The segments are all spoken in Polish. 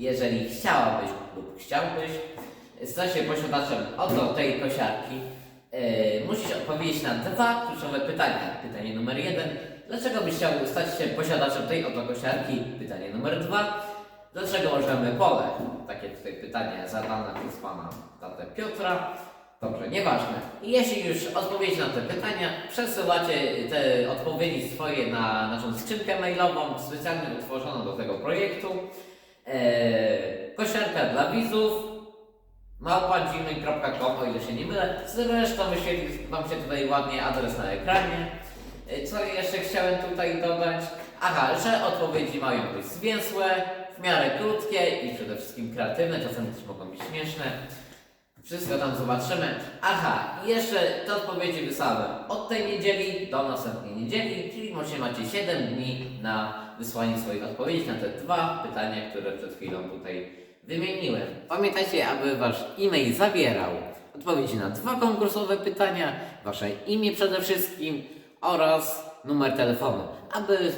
Jeżeli chciałabyś lub chciałbyś stać się posiadaczem oto tej kosiarki, yy, musisz odpowiedzieć na dwa kluczowe pytania. Pytanie numer jeden. Dlaczego byś chciał stać się posiadaczem tej oto kosiarki? Pytanie numer dwa. Dlaczego możemy pole? Takie tutaj pytanie zadane przez pana tatę Piotra. Dobrze, nieważne. Jeśli już odpowiedź na te pytania, przesyłacie te odpowiedzi swoje na naszą skrzynkę mailową, specjalnie utworzoną do tego projektu. Eee, kosiarka dla widzów, małpa.gmail.com, o ile się nie mylę. Zresztą wyświetli Wam się tutaj ładnie adres na ekranie. E, Co jeszcze chciałem tutaj dodać? Aha, że odpowiedzi mają być zwięzłe, w miarę krótkie i przede wszystkim kreatywne, czasem też mogą być śmieszne. Wszystko tam zobaczymy. Aha, jeszcze te odpowiedzi wysłałem od tej niedzieli do następnej niedzieli, czyli możecie macie 7 dni na wysłanie swoich odpowiedzi na te dwa pytania, które przed chwilą tutaj wymieniłem. Pamiętajcie, aby wasz e-mail zawierał odpowiedzi na dwa konkursowe pytania, wasze imię przede wszystkim oraz numer telefonu, aby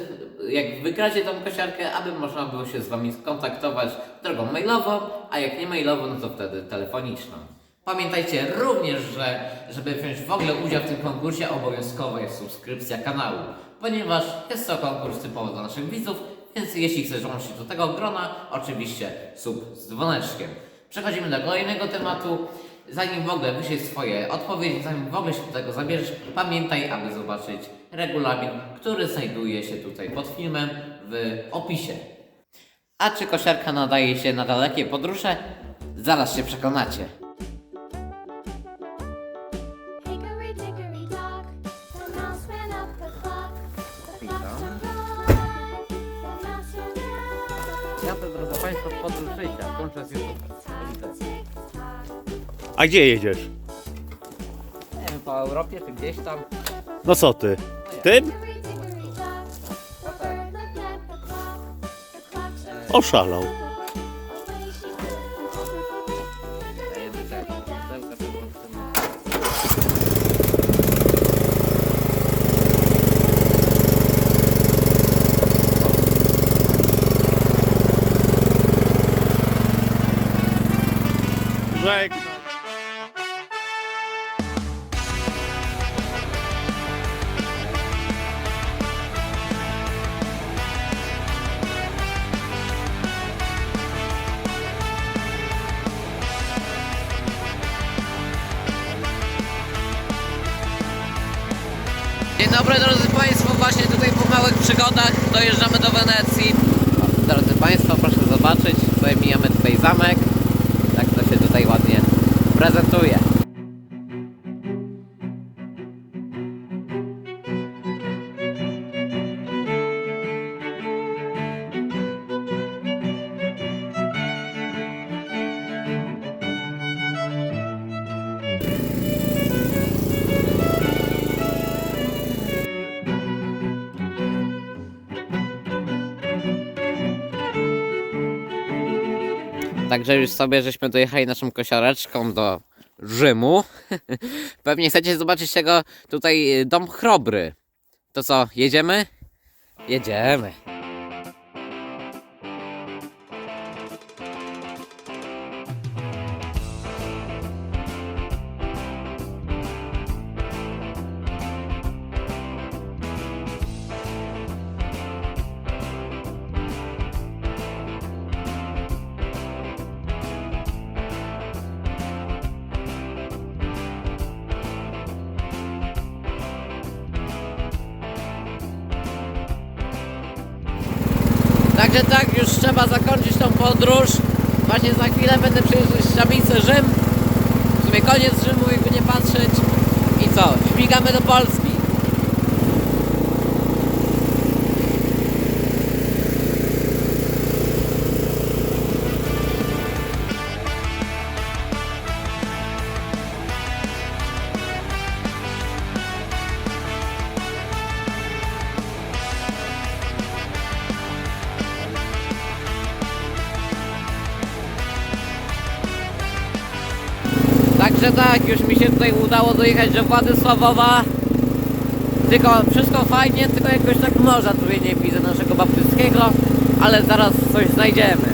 jak wygracie tą kosiarkę, aby można było się z wami skontaktować drogą mailową, a jak nie mailową, no to wtedy telefoniczną. Pamiętajcie również, że żeby wziąć w ogóle udział w tym konkursie, obowiązkowa jest subskrypcja kanału, ponieważ jest to konkurs typowo dla naszych widzów, więc jeśli chcesz dołączyć do tego grona, oczywiście sub z dzwoneczkiem. Przechodzimy do kolejnego tematu. Zanim w ogóle wyślesz swoje odpowiedzi, zanim w ogóle się do tego zabierzesz, pamiętaj, aby zobaczyć regulamin, który znajduje się tutaj pod filmem w opisie. A czy kosiarka nadaje się na dalekie podróże? Zaraz się przekonacie. Hickory dickory dock, the mouse ran up the clock. The Witam. clock struck five, the mouse ran up. Ja to, drodzy Państwo, w podróż życia, kończę z YouTube. A gdzie jedziesz? Nie wiem, po Europie czy gdzieś tam. No co ty? Tym? Hickory dickory dobry drodzy Państwo, właśnie tutaj po małych przygodach dojeżdżamy do Wenecji. Drodzy Państwo, proszę zobaczyć, tutaj mijamy tutaj zamek. Tak to się tutaj ładnie prezentuje. Także już sobie żeśmy dojechali naszą kosiareczką do Rzymu. Pewnie chcecie zobaczyć tego tutaj y, dom chrobry. To co, jedziemy? Jedziemy. Także tak, już trzeba zakończyć tą podróż. Właśnie za chwilę będę przejeżdżać Szczabicę Rzym. W sumie koniec Rzymu, jakby nie patrzeć. I co? Śmigamy do Polski. że tak, już mi się tutaj udało dojechać do Władysławowa. Tylko wszystko fajnie, tylko jakoś tak morza tutaj nie widzę naszego baptyckiego, ale zaraz coś znajdziemy.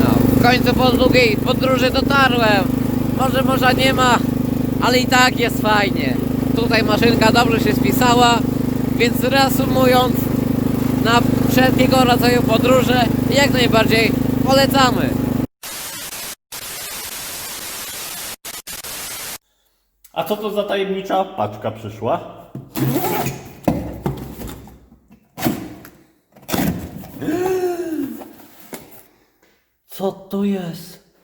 No, w końcu po długiej podróży dotarłem. Może morza nie ma, ale i tak jest fajnie. Tutaj maszynka dobrze się spisała, więc reasumując, na wszelkiego rodzaju podróże jak najbardziej polecamy. A co to za tajemnicza paczka przyszła? Co to jest?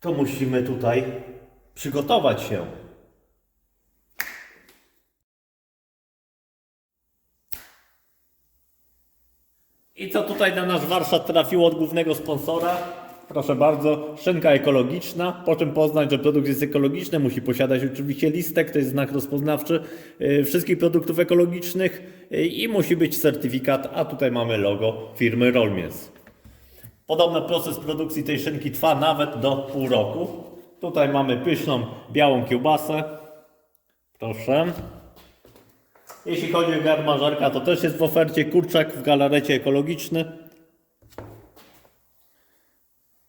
To musimy tutaj przygotować się. I co tutaj na nasz warsztat trafiło od głównego sponsora? Proszę bardzo, szynka ekologiczna. Po czym poznać, że produkt jest ekologiczny, musi posiadać oczywiście listek, to jest znak rozpoznawczy y, wszystkich produktów ekologicznych y, i musi być certyfikat, a tutaj mamy logo firmy Rolmies. Podobny proces produkcji tej szynki trwa nawet do pół roku. Tutaj mamy pyszną białą kiełbasę. Proszę. Jeśli chodzi o garmażerka, to też jest w ofercie kurczak w galarecie ekologiczny.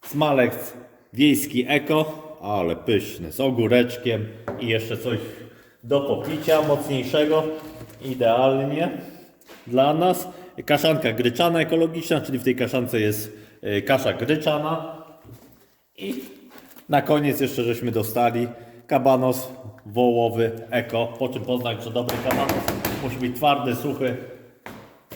Smalec wiejski eko, ale pyszny, z ogóreczkiem i jeszcze coś do popicia mocniejszego. Idealnie dla nas. Kaszanka gryczana ekologiczna, czyli w tej kaszance jest y, kasza gryczana. I na koniec jeszcze żeśmy dostali kabanos wołowy eko, po czym poznać, że dobry kabanos musi być twardy, suchy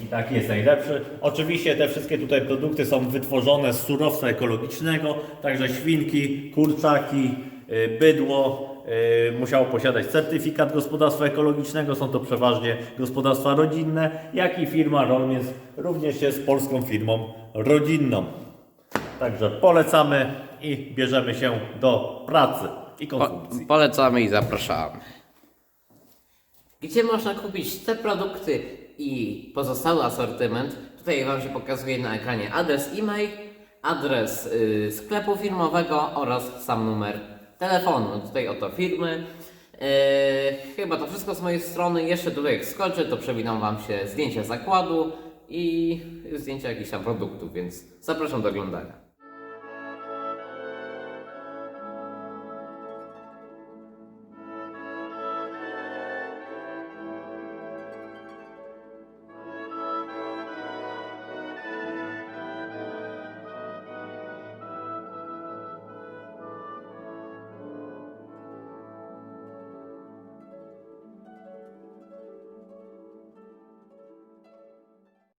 i taki jest najlepszy. Oczywiście te wszystkie tutaj produkty są wytworzone z surowca ekologicznego, także świnki, kurczaki, y, bydło y, musiało posiadać certyfikat gospodarstwa ekologicznego. Są to przeważnie gospodarstwa rodzinne, jak i firma Rolmies również jest polską firmą rodzinną. Także polecamy i bierzemy się do pracy i konsumpcji. polecamy i zapraszamy. Gdzie można kupić te produkty i pozostały asortyment? Tutaj Wam się pokazuje na ekranie adres e-mail, adres y, sklepu firmowego oraz sam numer telefonu. Tutaj oto firmy. Yy, chyba to wszystko z mojej strony. Jeszcze tutaj jak skoczę, to przewinam Wam się zdjęcia zakładu i zdjęcia jakichś tam produktów, więc zapraszam do oglądania.